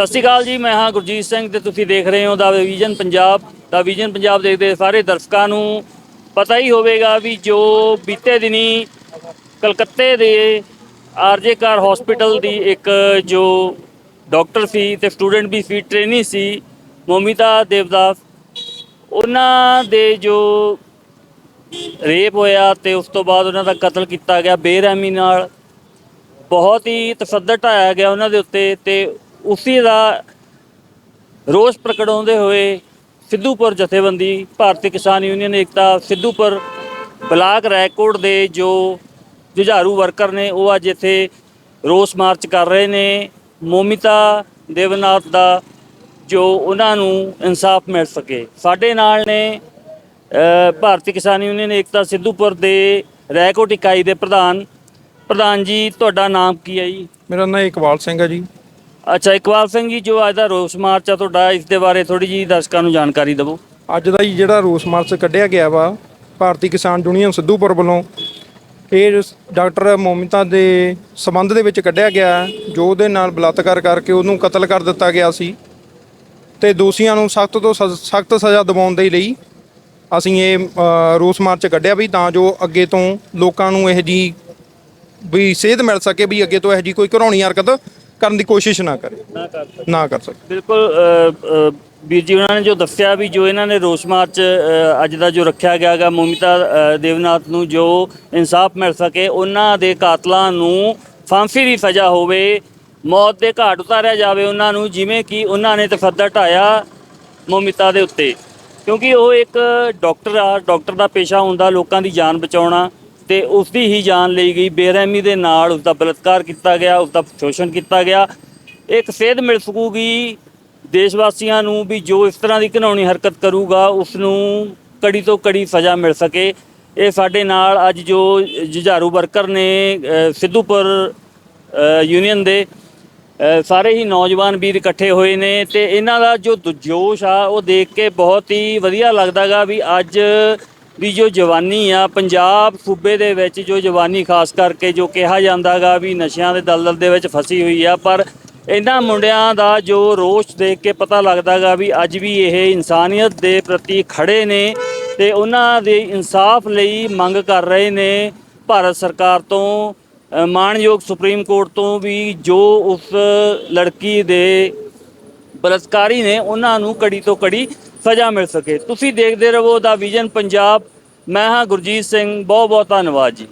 ਸਤਿ ਸ਼੍ਰੀ ਅਕਾਲ ਜੀ, ਮੈਂ ਹਾਂ ਗੁਰਜੀਤ ਸਿੰਘ ਤੇ ਤੁਸੀਂ ਦੇਖ ਰਹੇ ਹੋ ਦਾ ਵਿਜ਼ਨ ਪੰਜਾਬ, ਦਾ ਵਿਜ਼ਨ ਪੰਜਾਬ ਦੇਖਦੇ ਸਾਰੇ ਦਰਸ਼ਕਾਂ ਨੂੰ ਪਤਾ ਹੀ ਹੋਵੇਗਾ ਵੀ ਜੋ ਬੀਤੇ ਦਿਨੀ ਕਲਕੱਤੇ ਦੇ ਆਰਜੇਕਾਰ ਹਸਪੀਟਲ ਦੀ ਇੱਕ ਜੋ ਡਾਕਟਰ ਸੀ ਤੇ ਸਟੂਡੈਂਟ ਵੀ ਸੀ ਟ੍ਰੇਨੀ ਸੀ, ਮੋਮਿਤਾ ਦੇਵਦਾਸ, ਉਹਨਾਂ ਦੇ ਜੋ ਰੇਪ ਹੋਇਆ ਤੇ ਉਸ ਤੋਂ ਬਾਅਦ ਉਹਨਾਂ ਦਾ ਕਤਲ ਕੀਤਾ ਗਿਆ, ਬੇਰਹਿਮੀ ਨਾਲ, ਬਹੁਤ ਹੀ ਤਸੱਦਦ ਢਾਇਆ ਗਿਆ ਉਹਨਾਂ ਦੇ ਉੱਤੇ ਤੇ ਉਸੇ ਦਾ ਰੋਸ ਪ੍ਰਗਟਾਉਂਦੇ ਹੋਏ ਸਿੱਧੂਪੁਰ ਜਥੇਬੰਦੀ, Bharti Kisan union Ekta, Sidhupur block record ਦੇ ਜੋ ਜੁਝਾਰੂ ਵਰਕਰ ਨੇ, ਉਹ ਅੱਜ ਇੱਥੇ ਰੋਸ ਮਾਰਚ ਕਰ ਰਹੇ ਨੇ। ਮੋਮਿਤਾ ਦੇਵਨਾਥ ਦਾ ਜੋ ਉਹਨਾਂ ਨੂੰ ਇਨਸਾਫ ਮਿਲ ਸਕੇ। ਸਾਡੇ ਨਾਲ ਨੇ ਭਾਰਤੀ ਕਿਸਾਨ ਯੂਨੀਅਨ ਏਕਤਾ ਸਿੱਧੂਪੁਰ ਦੇ ਰੈਕੋਟ ਇਕਾਈ ਦੇ ਪ੍ਰਧਾਨ। ਪ੍ਰਧਾਨ ਜੀ, ਤੁਹਾਡਾ ਨਾਮ ਕੀ ਹੈ ਜੀ? ਮੇਰਾ ਨਾਮ ਇਕਬਾਲ ਸਿੰਘ ਹੈ ਜੀ। ਅੱਛਾ, ਇਕਬਾਲ ਸਿੰਘ ਜੀ, ਜੋ ਅੱਜ ਦਾ ਰੋਸ ਮਾਰਚ ਆ, ਤੁਹਾਡਾ ਇਸ ਦੇ ਬਾਰੇ ਥੋੜੀ ਜੀ ਦਰਸ਼ਕਾਂ ਨੂੰ ਜਾਣਕਾਰੀ ਦਿਵੋ। ਅੱਜ ਦਾ ਜੀ ਜਿਹੜਾ ਰੋਸ ਮਾਰਚ ਕੱਢਿਆ ਗਿਆ ਵਾ, ਭਾਰਤੀ ਕਿਸਾਨ ਯੂਨੀਅਨ ਸਿੱਧੂਪੁਰ ਵੱਲੋਂ, ਇਹ ਡਾਕਟਰ ਮੋਮਿਤਾ ਦੇ ਸਬੰਧ ਦੇ ਵਿੱਚ ਕੱਢਿਆ ਗਿਆ, ਜੋ ਉਹਦੇ ਨਾਲ ਬਲਾਤਕਾਰ ਕਰਕੇ ਉਹਨੂੰ ਕਤਲ ਕਰ ਦਿੱਤਾ ਗਿਆ ਸੀ। ਤੇ ਦੋਸ਼ੀਆਂ ਨੂੰ ਸਖਤ ਤੋਂ ਸਖਤ ਸਜ਼ਾ ਦਿਵਾਉਣ ਦੇ ਲਈ ਅਸੀਂ ਇਹ ਰੋਸ ਮਾਰਚ ਕੱਢਿਆ ਵੀ ਤਾਂ ਜੋ ਅੱਗੇ ਤੋਂ ਲੋਕਾਂ ਨੂੰ ਇਹ ਜੀ ਵੀ ਸੇਧ ਮਿਲ ਸਕੇ ਵੀ ਅੱਗੇ ਤੋਂ ਇਹ ਜੀ ਕੋਈ ਘਰੋਣੀ ਹਰਕਤ ਕਰਨ ਦੀ ਕੋਸ਼ਿਸ਼ ਨਾ ਕਰੇ। ਨਾ ਕਰ ਨਾ ਕਰ ਸਕੇ। ਬਿਲਕੁਲ ਅ, ਅ, ਵੀਰ ਜੀ ਉਹਨਾਂ ਨੇ ਜੋ ਦੱਸਿਆ ਵੀ ਜੋ ਇਹਨਾਂ ਨੇ ਰੋਸ ਮਾਰਚ ਅ, ਅੱਜ ਦਾ ਜੋ ਰੱਖਿਆ ਗਿਆ ਗਾ ਮੋਮਿਤਾ ਅ, ਦੇਵਨਾਥ ਨੂੰ ਜੋ ਇਨਸਾਫ ਮਿਲ ਸਕੇ ਉਹਨਾਂ ਦੇ ਕਾਤਲਾਂ ਨੂੰ ਫਾਂਸੀ ਦੀ ਸਜ਼ਾ ਹੋਵੇ ਮੌਤ ਦੇ ਘਾਟ ਉਤਾਰਿਆ ਜਾਵੇ ਉਹਨਾਂ ਨੂੰ ਜਿਵੇਂ ਕਿ ਉਹਨਾਂ ਨੇ ਤਫੱਦਦ ਢਾਇਆ ਮੋਮਿਤਾ ਦੇ ਉੱਤੇ। ਕਿਉਂਕਿ ਉਹ ਇੱਕ ਡਾਕਟਰ ਆ ਡਾਕਟਰ ਦਾ ਪੇਸ਼ਾ ਹੁੰਦਾ ਲੋਕਾਂ ਦੀ ਜਾਨ ਬਚਾਉਣਾ। ਤੇ ਉਸ ਦੀ ਹੀ ਜਾਨ ਲਈ ਗਈ। ਬੇਰਹਿਮੀ ਦੇ ਨਾਲ ਉਸ ਦਾ ਬਲਾਤਕਾਰ ਕੀਤਾ ਗਿਆ ਉਸ ਦਾ ਸ਼ੋਸ਼ਣ ਕੀਤਾ ਗਿਆ। ਇੱਕ ਸੇਧ ਮਿਲ ਸਕੂਗੀ ਦੇਸ਼ ਵਾਸੀਆਂ ਨੂੰ ਵੀ ਜੋ ਇਸ ਤਰ੍ਹਾਂ ਦੀ ਘਿਨਾਉਣੀ ਹਰਕਤ ਕਰੂਗਾ ਉਸ ਨੂੰ ਕੜੀ ਤੋਂ ਕੜੀ ਸਜ਼ਾ ਮਿਲ ਸਕੇ। ਇਹ ਸਾਡੇ ਨਾਲ ਅੱਜ ਜੋ ਜੁਝਾਰੂ ਵਰਕਰ ਨੇ ਸਿੱਧੂਪੁਰ ਯੂਨੀਅਨ ਦੇ ਸਾਰੇ ਹੀ ਨੌਜਵਾਨ ਵੀਰ ਇਕੱਠੇ ਹੋਏ ਨੇ ਤੇ ਇਹਨਾਂ ਦਾ ਜੋ ਜੋਸ਼ ਆ, ਉਹ ਦੇਖ ਕੇ ਬਹੁਤ ਹੀ ਵਧੀਆ ਲੱਗਦਾਗਾ ਵੀ ਅੱਜ ਵੀ ਜੋ ਜਵਾਨੀ ਆ ਪੰਜਾਬ ਸੂਬੇ ਦੇ ਵਿੱਚ ਜੋ ਜਵਾਨੀ ਖਾਸ ਕਰਕੇ ਜੋ ਕਿਹਾ ਜਾਂਦਾਗਾ ਵੀ ਨਸ਼ਿਆਂ ਦੇ ਦਲਦਲ ਦੇ ਵਿੱਚ ਫਸੀ ਹੋਈ ਆ ਪਰ ਇਹਨਾਂ ਮੁੰਡਿਆਂ ਦਾ ਜੋ ਰੋਸ਼ ਦੇਖ ਕੇ ਪਤਾ ਲੱਗਦਾਗਾ ਵੀ ਅੱਜ ਵੀ ਇਹ ਇਨਸਾਨੀਅਤ ਦੇ ਪ੍ਰਤੀ ਖੜੇ ਨੇ ਤੇ ਉਹਨਾਂ ਦੇ ਇਨਸਾਫ ਲਈ ਮੰਗ ਕਰ ਰਹੇ ਨੇ ਭਾਰਤ ਸਰਕਾਰ ਤੋਂ ਅ, ਮਾਣਯੋਗ ਸੁਪਰੀਮ ਕੋਰਟ ਤੋਂ ਵੀ ਜੋ ਉਸ ਲੜਕੀ ਦੇ ਬਲਾਤਕਾਰੀ ਨੇ ਉਹਨਾਂ ਨੂੰ ਕੜੀ ਤੋਂ ਕੜੀ ਸਜ਼ਾ ਮਿਲ ਸਕੇ। ਤੁਸੀਂ ਦੇਖਦੇ ਰਹੋ ਦਾ ਵਿਜ਼ਨ ਪੰਜਾਬ। ਮੈਂ ਹਾਂ ਗੁਰਜੀਤ ਸਿੰਘ। ਬਹੁਤ ਬਹੁਤ ਧੰਨਵਾਦ ਜੀ।